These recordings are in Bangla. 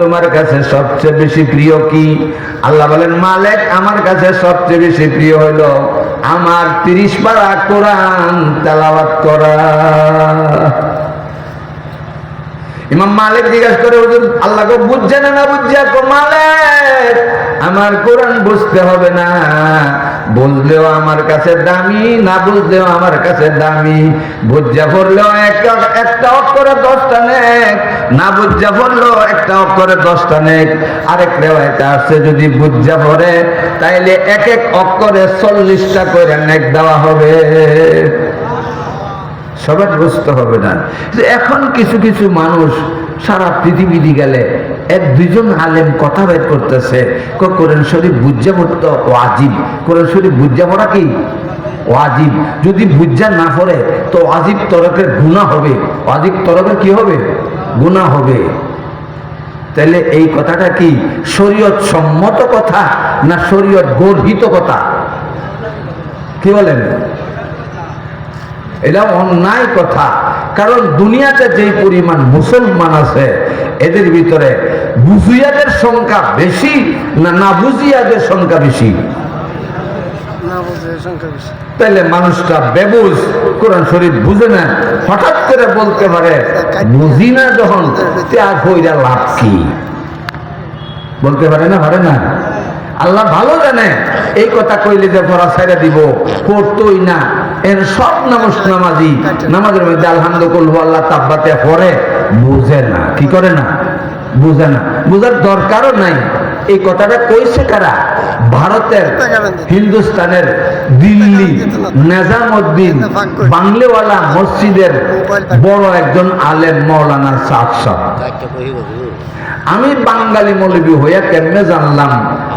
তোমার কাছে সবচেয়ে বেশি প্রিয় কি? আল্লাহ বলেন, মালিক, আমার কাছে সবচেয়ে বেশি প্রিয় হলো আমার তিরিশ পারা কোরআন তেলাওয়াত করা। ইমাম মালিক জিজ্ঞাসা করে, হুজুর আল্লাহকে বুঝছে না না বুঝছে? মালিক, আমার কোরআন বুঝতে হবে না। বুঝলেও আমার কাছে দামি, না বুঝলেও আমার কাছে দামি। বুঝা পড়লেও একটা একটা অক্ষরে দশটা নেক, না বুঝা পড়লেও একটা অক্ষরে দশটা নেক। আরেক রেওয়ায়তে আসছে, যদি বুঝা পড়ে তাইলে এক এক অক্ষরে চল্লিশটা করে নেক দেওয়া হবে। সবার বুঝতে হবে না। এখন কিছু কিছু মানুষ সারা পৃথিবী গেলে এক দুজন আলেম কথা বের করতেছে কোরআন শরীফ বুঝা পড়তো ওয়াজিব। কোরআন শরীফ বুঝা পড়া কি? ওয়াজিব। যদি বুঝা না পড়ে, তো ওয়াজিব তরফের গুণা হবে। ওয়াজিব তরফের কি হবে? গুণা হবে। তাহলে এই কথাটা কি? শরীয়ত সম্মত কথা না শরীয়ত গর্হিত কথা? কি বলেন? এটা অন্যায় কথা। কারণ দুনিয়াতে যেই পরিমাণ মুসলমান আছে এদের ভিতরে বুঝিয়াদের সংখ্যা বেশি না না বুঝিয়াদের সংখ্যা বেশি? তাইলে মানুষটা বেবুজ কোরআন শরীফ বুঝে না হঠাৎ করে বলতে পারে বুঝি না যখন ত্যাগ হইরা লাভ কি? বলতে পারে না পারে না। আল্লাহ ভালো জানে এই কথা কইলে যে পড়া ছেড়ে দিব পড়তোই না। এর সব নামাজ নামাজি। নামাজের মধ্যে আলহামদু আল্লাহ তাব্বাতে পড়ে বুঝে না। কি করে না? বুঝে না। বুঝার দরকারও নাই। এই কথাটা কইছে কারা? ভারতের হিন্দুস্তানের দিল্লি নেজামুদ্দিন বাংলেওয়ালা মসজিদের বড় একজন আলেম মৌলানা সাদ সাহ আমি বাঙালি মৌলবী হইয়া কেমনে জানলাম?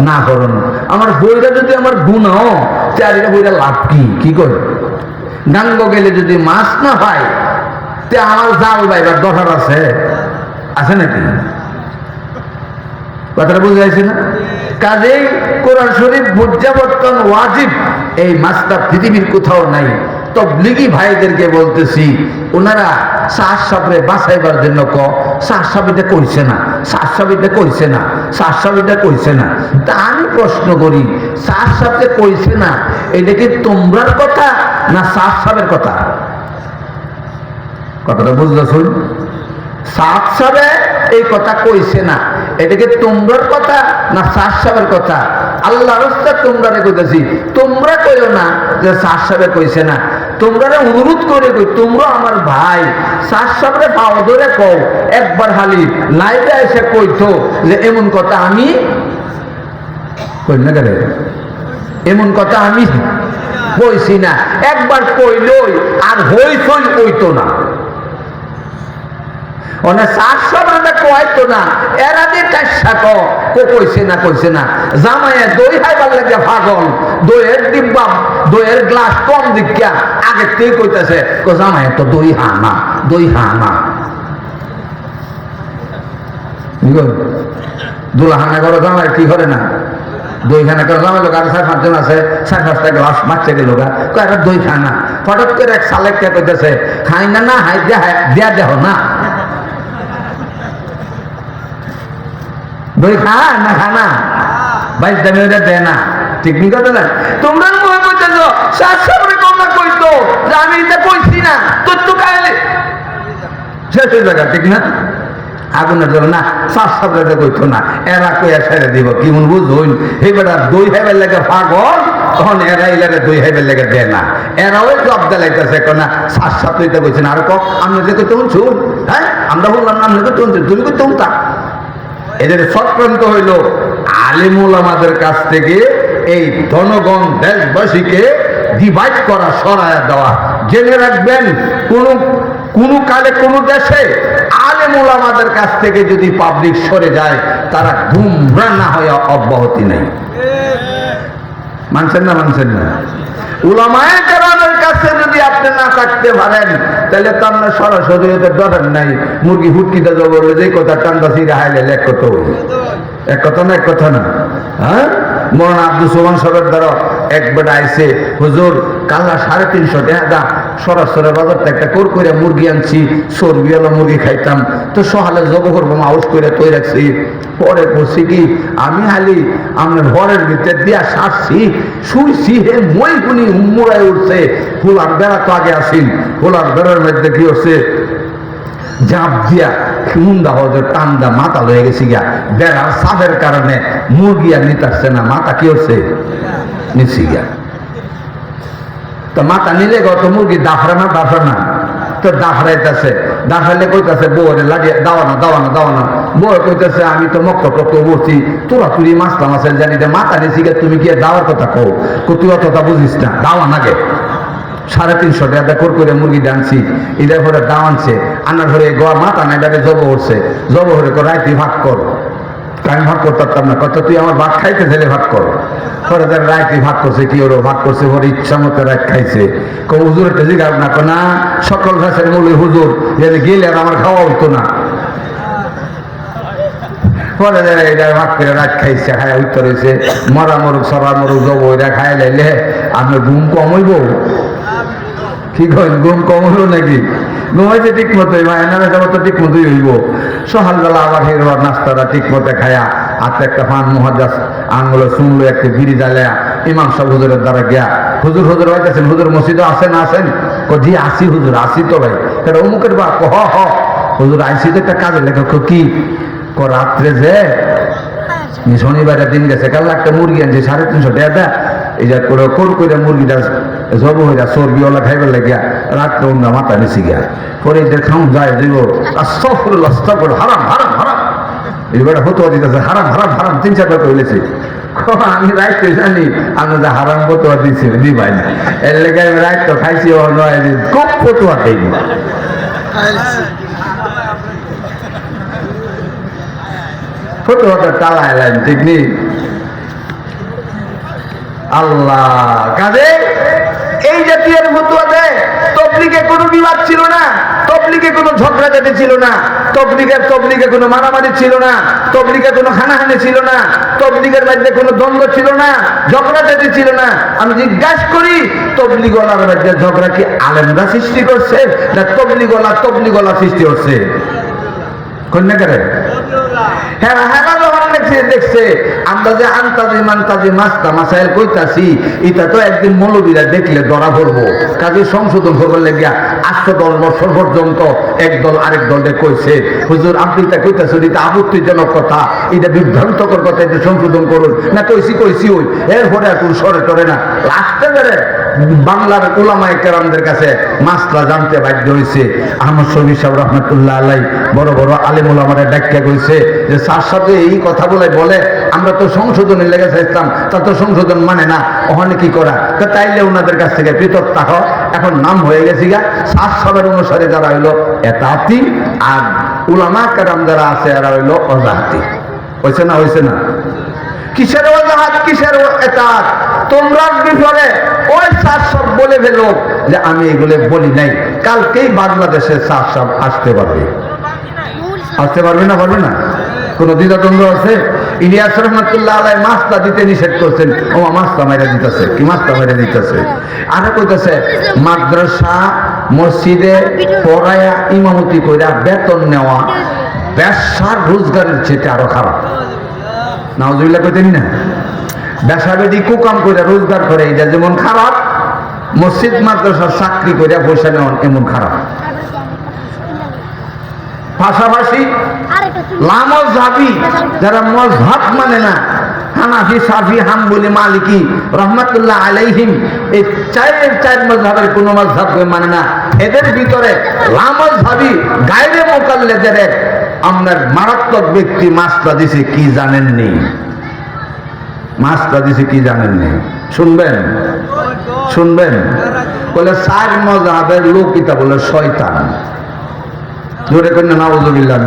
না হরণ আমার বইটা যদি আমার গুণাও তে বইটা লাভ কি? কি করে গাঙ্গ গেলে যদি মাছ না হয় তে আমার জাল বাইবার দরকার আছে। আছে নাকি? কথাটা বুঝে যাচ্ছে না? কাজেই কোরআন শরীফ বুঝাবর্তন ওয়াজিব। এই মাছটা পৃথিবীর কোথাও নাই। তবলিগি ভাইদেরকে বলতেছি, ওনারা সাপরে বাঁচাইবার জন্য ক সাবিটা কইছে না সাবিটা কইছে না সাবিটা কইছে না। তা আমি প্রশ্ন করি সাপে কইছে না, এটা কি তোমরার কথা না সাপের কথা? কথাটা বুঝলো শুন। সাত এই কথা কইছে না এটাকে তোমরার কথা না সাবের কথা? আল্লাহ রাস্তা তোমরা কইতেছি, তোমরা কইও না যে সাবে কইছে না। তোমরা অনুরোধ করে কই, তোমরা আমার ভাই সাত সামনে পাও ধরে কও, একবার হালি লাইভে এসে কইতো যে এমন কথা আমি কই না কেন এমন কথা আমি কইছি না। একবার কইলই আর হইছই কইতো না। না চারশা না না। দইয়ের গ্লাস কম আগে কইতাছে তো হা না হা না। কি করে না? দইখানা করে জামাই লোক, আর চার পাঁচজন আছে, চার পাঁচটা গ্লাস মারছে গেল গা কয় একটা দই খানা ফটক করে এক সালেক কে কইতেছে, খাই না না হাই, দিয়া দেহ না। দই খা না খানা বাইশ দামি ওটা দেয় না। ঠিক নি কথা না? তোমরা মনে করতেছ সাত সামনে তোমরা কইতো যে আমি এটা কইছি না, তোর তো কাইলে শেষ হয়ে যাবে ঠিক না? না সাত সামনে কইতো না। এরা কইয়া ছেড়ে দিব, কি মন বুঝুন? এই বেটা, দই হাইবার লাগে পাগল, তখন এরা ইলারে দই হাইবার লাগে দেয় না। এরাও জব দেলাইতেছে না সাত সাত এটা কইছে আর কক আমি যে হ্যাঁ আমরা বললাম না তুমি কইতে তা এদের সক্রান্ত হইল। আলিমুল আমাদের কাছ থেকে এই জনগণ দেশবাসীকে ডিভাইড করা সরায়া দেওয়া। জেনে রাখবেন, কোন কোন কালে কোন দেশে আলেম ওলামাদের কাছ থেকে যদি পাবলিক সরে যায়, তারা গুমরা না হয়ে অব্যাহতি নেই। মানছেন না মানছেন না? কাছে যদি আপনি না পারেন, তাহলে তো আপনার সরাসরি ডরেন নাই, মুরগি হুটকিতে যাব যে কথা টান্ডা সিরা হাইলে এক কথা এক কথা না, এক কথা না? হ্যাঁ? মরণ আব্দুল সুমান সবের দ্বারা এক বেটা আইসে হুজুর, কাল্লা সাড়ে তিনশো টাকা দাম সরাসরি বাজার থেকে একটা কোর করে মুরগি আনছি চর্বিওয়ালা মুরগি খাইতাম। তো সহালে জব করব আউস করে তৈ রাখছি পরে বলছি কি? আমি আলি আপনার ঘরের ভিতর দিয়া সারছি, শুইছি, হে মই গুনি মুড়াই উঠছে। ফুলার বেড়া তো আগে আসিন ফুলার বেড়ার মধ্যে কি হচ্ছে? জাপ দিয়া মুন্দা হজর টান্দা মাথা লয়ে গেছি গিয়া। বেড়ার সাপের কারণে মুরগি আর নিতে আসছে না, মাথা কি হচ্ছে? নিচ্ছি গিয়া। তো মাথা নিলে গত মুরগি দাফরা না দাফরা না। তো দাফরাইতেছে। দাফরাইলে কইতাছে, বউরে লাগে দাওয়ানো দাওয়ানো দাওয়ানো বউ কইতাছে, আমি তো মক্ত টক্ত বলছি তোরা তুই মাছলা মাছের জানি মাথা গে তুমি আর দাওয়ার কথা কও? তুই অতটা বুঝিস না দাওয়া নাগে সাড়ে তিনশো টাকা কর করে মুরগি ডানছি এটার পরে আনছে। আনার ঘরে গোয়া মাথা নাই ডাকে জব উঠছে। জব কর রাইতি ভাগ কর। আমি ভাগ করতাম না কত তুই আমার ভাত খাইতে ছেলে ভাগ কর। পরে রাইতি ভাগ করছে, কি ওর ভাগ করছে ইচ্ছা মতো রাত খাইছে। কো না কো না, সকল ভাষার মূল্য হুজুর যেন গেলে আর আমার খাওয়া হতো না। পরে এটা ভাগ করে রাত খাইছে, খায় মরা মরুক, সরা মরুক লাইলে আমি ঘুম কম কমইব কি করেন ঘুম কম হলো নাকি? ঘুমাইছে ঠিক মতোই মা এনারা যাব তো ঠিক মতোই হইব। সকালবেলা আবার হেরবার নাস্তাটা ঠিক মতো খায়া, হাতে একটা ফান মহাদাস আঙ্গুলো শুনলো একটা বিড়ি জ্বালায়া, ইমাম সাহেব হুজুরের দ্বারা গিয়া, হুজুর হুজুর হইতেছেন, হুজুর মসজিদে আসেন আসেন কো আসি হুজুর, আসি তো ভাই। কেন অমুকের বা ক হ। হুজুর আইসি তো একটা কাজের লেখা কো, কি? রাত্রে যে শনিবারের দিন গেছে কাল একটা মুরগি আনছে, সাড়ে তিনশো টাকা দেয়। এই যা করে, কোর করে মুরগিটা জব হয়ে যা চর্বিওয়ালা খাইবার লাগিয়া, রাত্রে অন্য মাথা নিচে গিয়া, পরে এদের খাউন যায় দিব আস্তফুল আস্তফুল হারাম হারাম হারাম। এবার দিতেছে, হারাম হারাম হারাম, তিন আমি জানি আমি যে হারাম দিছি না। এর লেগে আমি তো খাইছি, ও নয় খুব ফতোয়া দেই ফতোয়াটা এলাম ঠিক নেই আল্লাহ, কাজে, এই জাতীয় ফতুয়া দেয় তবলিগে কোনো বিবাদ ছিল না। কোনো ছিল না। কোনো মারামারি ছিল না। কোনো হানাহানি ছিল না। কোনো দ্বন্দ্ব ছিল না। ছিল না। আমি জিজ্ঞাসা করি, তবলিগলার মধ্যে ঝগড়া কি আলেমরা সৃষ্টি করছে, না তবলিগলা তবলিগলা সৃষ্টি করছে কন্যা করে হ্যাঁ হ্যাঁ দেখছে দেখছে, আমরা যে আন্তাজি মান্তাজি মাস্তা মাসাইল কইতাছি এটা তো একদিন মৌলবীরা দেখলে ধরা পড়ব। কাজে সংশোধন করবার লেগিয়া আটশো দশ বছর পর্যন্ত একদল আরেক দলকে কইছে, হুজুর, আপনি তা কইতাছেন এটা আপত্তিজনক কথা এটা বিভ্রান্তকর কথা এটা সংশোধন করুন। না, কইছি কইছি, ওই, এরপরে আর কোন সরে টরে না। লাস্টে বেড়ে বাংলার ওলামায় কেরামদের কাছে মাসলা জানতে বাধ্য হয়েছে আহমদ শফি সাহেব রহমতুল্লাহ আলাই বড় বড় আলিম ওলামারে ব্যাখ্যা করেছে যে তার সাথে এই কথা বলে আমরা তো সংশোধনের লেগে চাইতাম তা তো সংশোধন মানে না। ওখানে কি করা? তো তাইলে ওনাদের কাছ থেকে পৃথক থাকো এখন নাম হয়ে গেছে গা সাত সালের অনুসারে যারা হইল এতাতি আর উলামা কেরাম যারা আছে এরা হইল অজাহাতি। হয়েছে না হয়েছে না? কিসের ওজাহাত কিসের এতাত? তোমরা বিফলে ওই সার সব বলে ফেলো যে আমি এগুলো বলি নাই। কালকেই বাংলাদেশের সার সব আসতে পারবে। আসতে পারবে না পারবে না? কোনো দ্বিধাদ্বন্দ্ব আছে? ইলিয়াস রহমতুল্লাহ আলাই মাছটা দিতে নিষেধ করছেন। ও মাছটা মেরে দিতেছে। কি মাছটা মেরে দিতেছে? আর কইতেছে, মাদ্রাসা, মসজিদে পড়ায়া ইমামতি কইরা বেতন নেওয়া ব্যবসার রোজগারের চেয়ে আরও খারাপ। নাওজুবিল্লাহ কইতেন না? ব্যবসা বেদি কুকাম করে রোজগার করে, এটা যেমন খারাপ, মসজিদ, মাদ্রাসার চাকরি করে পয়সা নেওয়া এমন খারাপ। পাশাপাশি লামজ ঝাবি যারা মজহাব মানে না। হানাফি সাফি হাম্বলি মালিকি রহমতুল্লাহ আলাইহিম এই চারের চার মজহাবের কোন মজহাব মানে না। এদের ভিতরে লামজ ঝাবি গাইরে মোকাল্লেদের এক। আপনার মারাত্মক ব্যক্তি মাছটা দিছে কি জানেননি? মাছটা দিছে কি জানেননি? শুনবেন? শুনবেন? বলে চার মজাবের লোক এটা বলে শয়তান। জোরে কন্যা মিল্লাহ।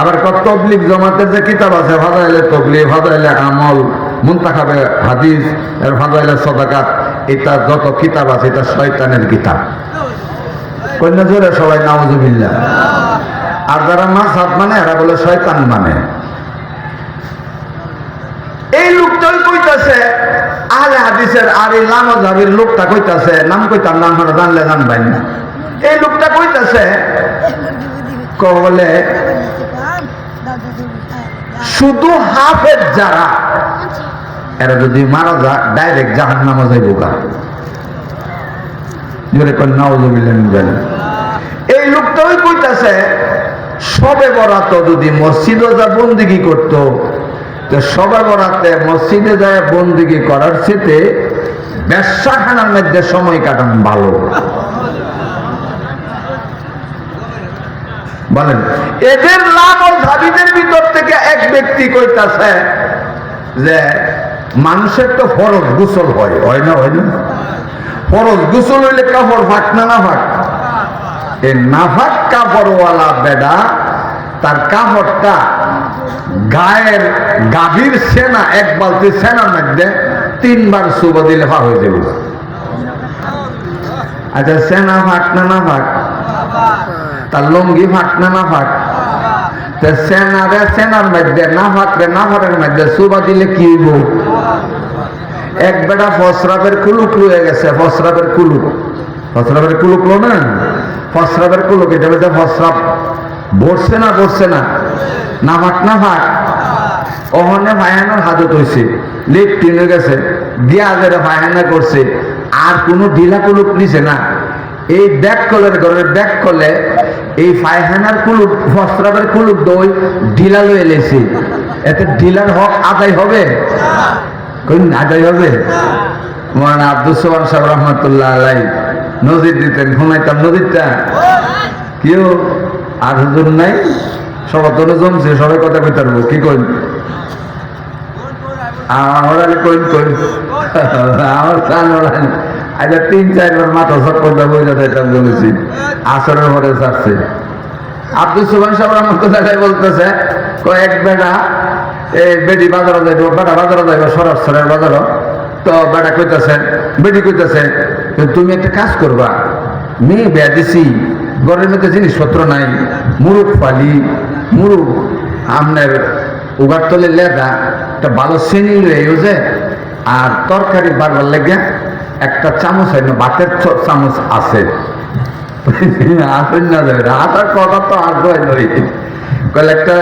আবার কত তবলিগ জমাতের যে কিতাব আছে ফাদাইলে তবলি ফাদাইলে আমল, মুন্তাখাবে হাদিস, এর ফাদাইলে সদাকাত, এটা যত কিতাব আছে, এটা শয়তানের কিতাব। কন্যা জোরে সবাই, নাউজুবিল্লাহ। আর যারা মাসাদ মানে এরা বলে শয়তান মানে। এই লোকটাই কইতাছে, আহলে হাদিসের আর এই লামা লোকটা কইতাছে, নাম কইতাম, নাম জানলে জানবাই না। এই লোকটা কইতাছে ক বলে শুধু হাফেজ যারা, এরা যদি মারা যা ডাইরেক্ট জাহান নামা মিন জালিক। এই লোকটাই কইতাছে, সবে বরাত যদি মসজিদও যা বন্দিগি করতো, তো সবে বরাতে মসজিদে যায় বন্দিগি করার চেতে ব্যবসাখানার মধ্যে সময় কাটান ভালো বলেন, এদের ও ধাবিদের ভিতর থেকে এক ব্যক্তি কইতাছে যে, মানুষের তো ফরজ গোসল হয় হয় না হয় না? ফরজ গোসল হইলে কাপড় ফাঁক না না ফাঁক? এই নাফাক কাপড়ওয়ালা বেডা, তার কাপড়টা গায়ের গাভীর সেনা, এক বালতি সেনার মধ্যে তিনবার শুভ দিলে হয়ে যাবে। আচ্ছা সেনা ফাঁক না না ফাঁক? তার লঙ্গি ফাঁক না না ফাঁক? সেনারে সেনার মধ্যে না ফাঁকরে না ফাঁকের মধ্যে সুবা দিলে কি হইব? এক বেটা ফসরাবের কুলুক লয়ে গেছে, ফসরাবের কুলুক। ফসরাবের কুলুক লো না? ফসরাবের কুলুক, এটা বলতে ফসরাব। বসছে না বসছে না? না ফাঁক না ফাঁক? ওখানে ভাইয়ানোর হাজত হয়েছে লিফট টিনে গেছে গিয়া আগে ভাইয়ানা করছে, আর কোনো ঢিলা কুলুক নিছে না। এই ব্যাক কলের ঘরের ব্যাক কলে এই ফায়খানার কুলুক ফসরাবের কুলুক দই ঢিলা লয়ে এতে ঢিলার হক আদায় হবে? আদায় হবে? মৌলানা আব্দুল সোহান সাহেব রহমতুল্লাহ আলাই নদীর দিতেন, ঘুমাইতাম নদীরটা কেউ আর হুজুর নাই? সবার তো জমছে, সবাই কথা কইতে পারব, কি কই আমার আগে কইন কইন? আমার কান ওড়ান তিন চারবার মাথা করতে বই যাতে এটা বলেছি আসরের পরে যাচ্ছে আব্দুল সুবান সাহেব রহমতুল্লাহ বলতেছে কয়েক বেটা এই বেডি বাজারে যাইব, বেটা বাজারে যাইব, সরাসরের বাজারও। তো বেটা কইতেছে বেডি কইতেছে তুমি একটা কাজ করবা, মেয়ে বেয়া দিছি, ঘরের মধ্যে জিনিসপত্র নাই, মুরুখ ফালি, মুরুখ আপনার উগার তলে লেদা, একটা ভালো শ্রেণি লয়ে যে আর তরকারি বারবার লেগে একটা চামচ হয় না, বাতের চামচ আছে। আসেন না আসার কথা তো আসবে নই। কলে একটা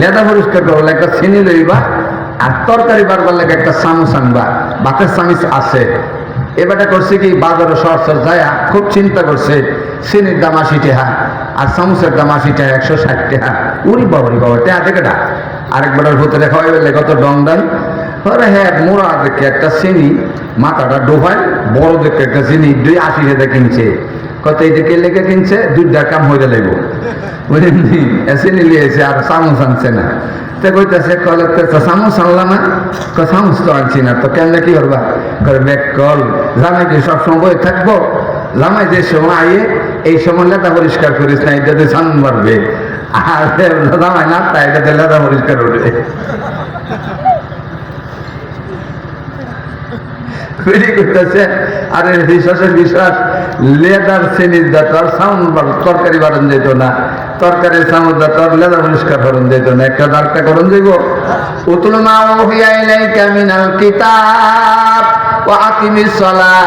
লেদা পরিষ্কার করব একটা চিনি লইবা, আর তরকারি বারবার লাগে একটা চামচ আনবা, বাতের চামচ আছে। এবারটা করছে কি, বাজারে সরসর যায়, খুব চিন্তা করছে, চিনির দাম আশি টাকা, আর চামচের দাম আশি টাকা, একশো ষাট টাকা। উরি বাবারি বাবা, টেয়া থেকে ডা আরেকবার ভূতে দেখা হয়ে কত ডং দেন হ্যাঁ মোড়া দেখে একটা চিনি মাথাটা ডোভায় বড় দেখে চিনি দুই আশি টাকা কিনছে। কত এই দিকে লেগে কিনছে দুধটা কাম হয়ে লাগবো। বুঝলেন চিনি লিয়েছে আর চামচ আনছে না। তো কইতেছে, কলে তো চামচ আনলা না। তো চামচ তো আনছি না। তো কেমনে কি করবা? করে ব্যাগ কল, জামাই কি সবসময় বই থাকব, জামাই যে সময় আইয়ে এই সময় লেদা পরিষ্কার করিস না, এটাতে সান মারবে। আর, জামাই না তাই এটাতে লেদা পরিষ্কার উঠবে ফেরি করতেছে। আরে বিশ্বাসের বিশ্বাস, লেদার শ্রেণির দাঁতর সাউন্ড তরকারি বাড়ন যেত না। তরকারি সাউন্ড দাঁতর লেদার পরিষ্কার করণ যেত না। একটা দাঁতটা করণ যাইব। উতুল মা ওহিয়া নাই কামিনাল কিতাব, ওয়া আকিমিস সালাহ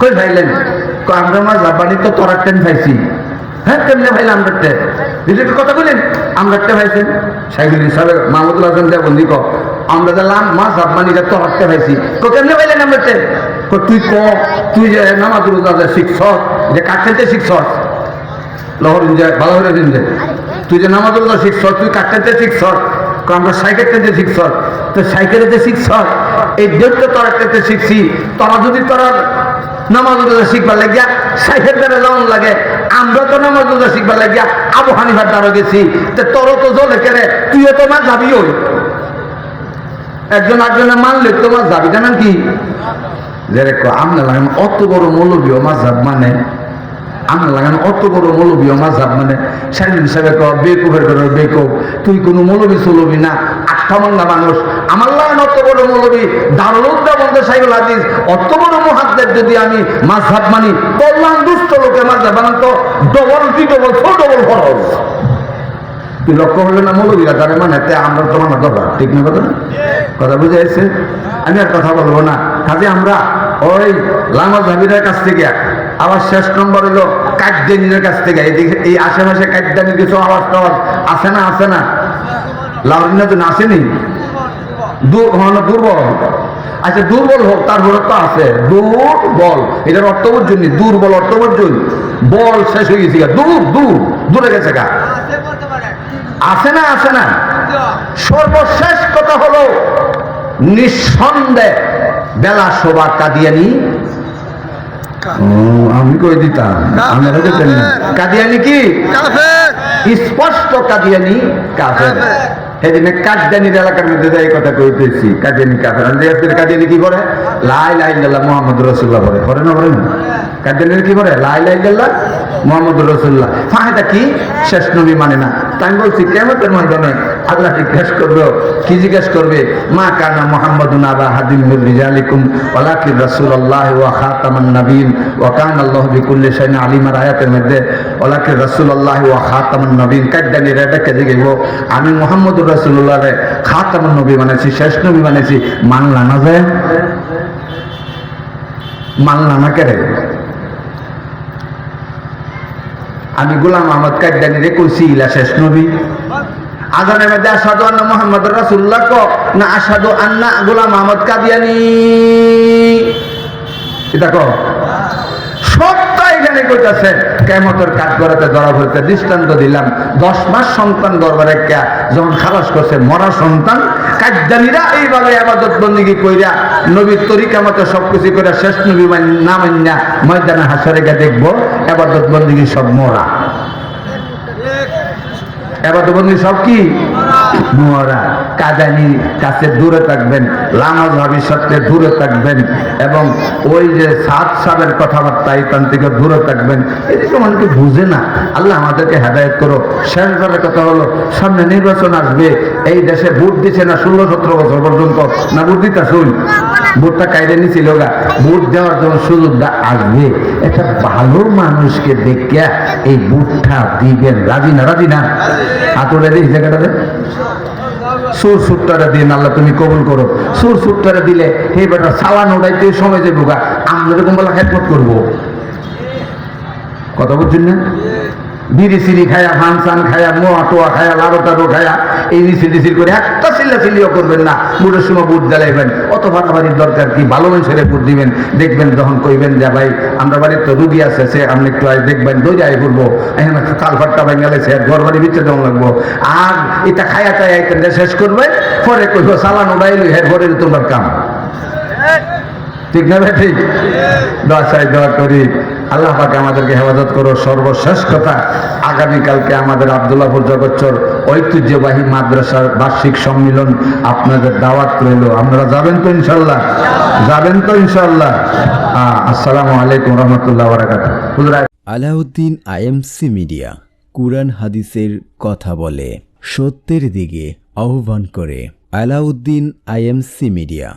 কই ভাইলেন? আমরা মাছ লাভবানি তো তোর টেন খাইছি হ্যাঁ কেমনে ভাইলাম আমরা টে নিজেকে কথা বলেন আমরা টে ভাইছেন? সাইগুল হিসাবে মাহমুদুল হাসান দেব বন্দি ক, আমরা দিলাম মাছ লাভবানিটা তো হটতে ভাইছি। কো কেমনে ভাইলেন আমরা টে কো তুই ক, তুই যে নামাজ রোজা শিখছ, যে কাটতে শিখছ? লহর যে ভালো করে দিন তুই যে নামাজুল্লাহ শিখছ, তুই কাটতে শিখছ? আমরা সাইকেল টেনতে শিখছ। তো সাইকেলেতে শিখছ, এই দেড়টা তোরা টেনতে শিখছি। তোরা যদি তোরা নামাজুল্লাহ শিখবার লাগিয়া সাইকেল দ্বারা যেমন লাগে, আমরা তো নামাজুল্লাহ শিখবার লাগিয়া আবু হানিফার দ্বারা গেছি। তো তোরও তো জলে কেড়ে, তুইও তো মা যাবি ওই। একজন একজনে মানলে তোমার যাবি জানেন কি? যে রে আমরা লাগান অত বড় মৌলবী মাঝাব মানে? আমরা লাগান অত বড় মৌলবী মাঝাব মানে? শারীরিক হিসাবে কহ বেকুফের করে বেকুব তুই কোনো মৌলবী চলবি না আটটা মানুষ। আমার অত বড় মৌলবী দারুদ্দা বন্ধে সাইবুল হাদিস, অত বড় মহাদ্দের যদি আমি মাঝাব মানি, কল্যাণ দুস্থ লোকে মাঝাব বানান তো? ডবল কি ডবল ফোর ডবল খরচ লক্ষ্য না মানে আমরা তো মানা দরকার, ঠিক না কথা? কথা বুঝে আমি আর কথা বলব না। কাজে আমরা ওই লামা জাবিরের কাছ থেকে আবার শেষ নম্বর হলো কাঠদানির কাছ থেকে এই আশেপাশে কাঠদানির কিছু আওয়াজ টাওয়াজ আছে না আছে না? লাউরিনা তো মানে দুর্বল আচ্ছা দুর্বল হোক তার তো আছে। দুর্বল। এটার অর্থ বুঝছেন দুর্বল অর্থ বুঝছেন? বল শেষ হয়ে গেছে। দূর দূর দূরে গেছে গা। আছে না আছে না? সর্বশেষ কথা হলো নিঃসন্দেহ বেলা শোভা কাদিয়ানি। আমি কই দিতাম? আমরা কাদিয়ানি কি? স্পষ্ট কাদিয়ানি কাফের। সেদিনে কাঠদানির এলাকার মধ্যে এই কথা কইতেছি। কাদিয়ানি কাফের। আর কি করে? লাই লাই মোহাম্মদ রসুল্লাহ করে করে না করে না? কি করে লাই লাই মোহাম্মদ রসুল্লাহ ফাহেদা কি? শেষ নবী মানে না। তাই বলছি কেমতের ময়দানে আল্লাহ জিজ্ঞেস করবে, কি জিজ্ঞেস করবে? মা কানা মোহাম্মদ নাবা হাদিম রিজালিকুম ওয়ালাকির রাসূলুল্লাহ ওয়া খাতামান নবীন ওয়া কানা আল্লাহু বিকুল্লি শাইইন আলিমার আয়াতের মধ্যে ওয়ালাকির রাসূলুল্লাহ ওয়া খাতামান নবীন কাদ্দানি রে ডেকে জিগাইব। আমি মুহাম্মদুর রাসূলুল্লাহ রে খাতামান নবী মানেছি শেষ নবী মানেছি মানলা না যায় মানলা না কেরে? আমি গোলাম আহমদ কাদ্দানি রে কইছি, ইলা শেষ নবী। আজানের মধ্যে আসাদু আন্না মোহাম্মদ রাসুল্লাহ ক, না আসাদু আন্না গোলাম আহমদ কাদিয়ানি। এটা ক সত্য এখানে কইতাছে কেমতের কাঠ গড়াতে ধরা ভরতে দৃষ্টান্ত দিলাম। দশ মাস সন্তান গর্বে রেখা যখন খালাস করছে, মরা সন্তান কাজদানিরা এইভাবে আবাদত বন্দিগি কইরা নবীর তরিকা মতো সব কিছু করে শেষ নবী মান- না মান্যা ময়দানে হাসরে গা দেখব আবাদত বন্দিগি সব মরা। এবার তো বন্ধু সব কি? মরা। কাদানি কাছে দূরে থাকবেন, লামাজ ভবিষ্যতে দূরে থাকবেন এবং ওই যে সাত সালের কথাবার্তা এখান থেকে দূরে থাকবেন। এদিকে অনেকে বুঝে না? আল্লাহ আমাদেরকে হেদায়ত করো শেষবারের কথা হলো, সামনে নির্বাচন আসবে, এই দেশে ভোট দিচ্ছে না ষোলো সতেরো বছর পর্যন্ত? না ভোট দিতে শুন ভোটটা কাইরে নিছিল গা। ভোট দেওয়ার জন্য সুযোগটা আসবে। একটা ভালো মানুষকে দেখিয়া এই ভোটটা দিবেন। রাজি না রাজি না? হাতুড়ে দিই জায়গাটাতে। সুর সুরটারে দিন আল্লাহ তুমি কবুল করো। সুর সুরটারে দিলে হে বেটা সালান উড়াইতে সময় যে বোকা আমরা এরকম বলা হেডপট করব। কথা বলছেন না? বিড়ি সিড়ি খায়া ফান সান খায়া মোয়া টোয়া খায়া লাড়ো টাড়ো খায়া এই মিছিল টিছিল করে একটা চিল্লা চিল্লিও করবেন না। বুটের সময় বুট জ্বালাইবেন। অত ফাটাফাটির দরকার কি? ভালো মানুষের বুট দিবেন। দেখবেন যখন কইবেন যে ভাই আমরা বাড়ির তো রুগী আছে সে আপনি একটু আগে দেখবেন দৌড়ে আয় করব এখন কাল ফাটটা ভেঙে সে ঘর বাড়ি বিচ্ছে দেওয়া লাগবো। আর এটা খায়া টায়া এটা শেষ করবে পরে কইব সালান উড়াইলি হ্যাঁ ঘরে তোমার কাম। ঠিক না ভাই ঠিক চাই দোয়া করি। আল্লাহ পাকে আমাদেরকে হেফাজত করো। সর্বশেষ কথা, আগামীকালকে আমাদের আবদুল্লাপুর জগচ্চর ঐতিহ্যবাহী মাদ্রাসার বার্ষিক সম্মিলন আপনাদের দাওয়াত রইল। আপনারা যাবেন তো ইনশাল্লাহ যাবেন তো ইনশাল্লাহ আসসালামু আলাইকুম রহমতুল্লাহ বারাকাত আলাউদ্দিন আইএমসি মিডিয়া কুরআন হাদিসের কথা বলে সত্যের দিকে আহ্বান করে। Alauddin IMC media